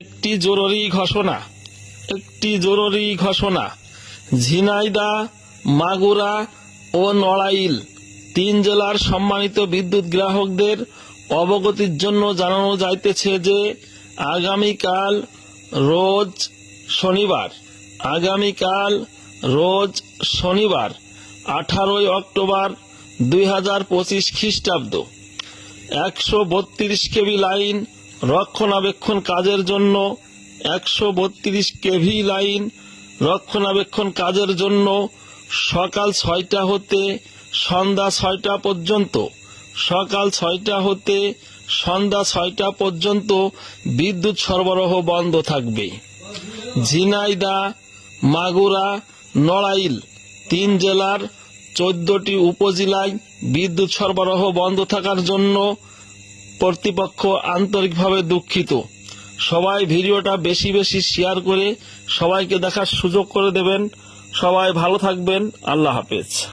একটি জরুরি ঘোষণা, একটি জরুরি ঘোষণা। ঝিনাইদা, মাগুরা ও নড়াইল তিন জেলার সম্মানিত বিদ্যুৎ গ্রাহকদের অবগতির জন্য জানানো যাইতেছে যে, আগামীকাল রোজ শনিবার, আগামীকাল রোজ শনিবার, আঠারোই অক্টোবর দুই হাজার পঁচিশ খ্রিস্টাব্দ। একশো বত্রিশ কেভি লাইন রক্ষণাবেক্ষণ কাজের জন্য একশো বত্রিশ কেভি লাইন রক্ষণাবেক্ষণ কাজের জন্য সকাল ছয়টা হতে সন্ধ্যা ছয়টা পর্যন্ত, সকাল ছয়টা হতে সন্ধ্যা ছয়টা পর্যন্ত বিদ্যুৎ সরবরাহ বন্ধ থাকবে। ঝিনাইদা, মাগুরা, নড়াইল তিন জেলার চোদ্দটি উপজেলায় বিদ্যুৎ সরবরাহ বন্ধ থাকার জন্য কর্তৃপক্ষ আন্তরিকভাবে দুঃখিত। সবাই ভিডিওটা বেশি বেশি শেয়ার করে সবাইকে দেখার সুযোগ করে দেবেন। সবাই ভালো থাকবেন। আল্লাহ হাফেজ।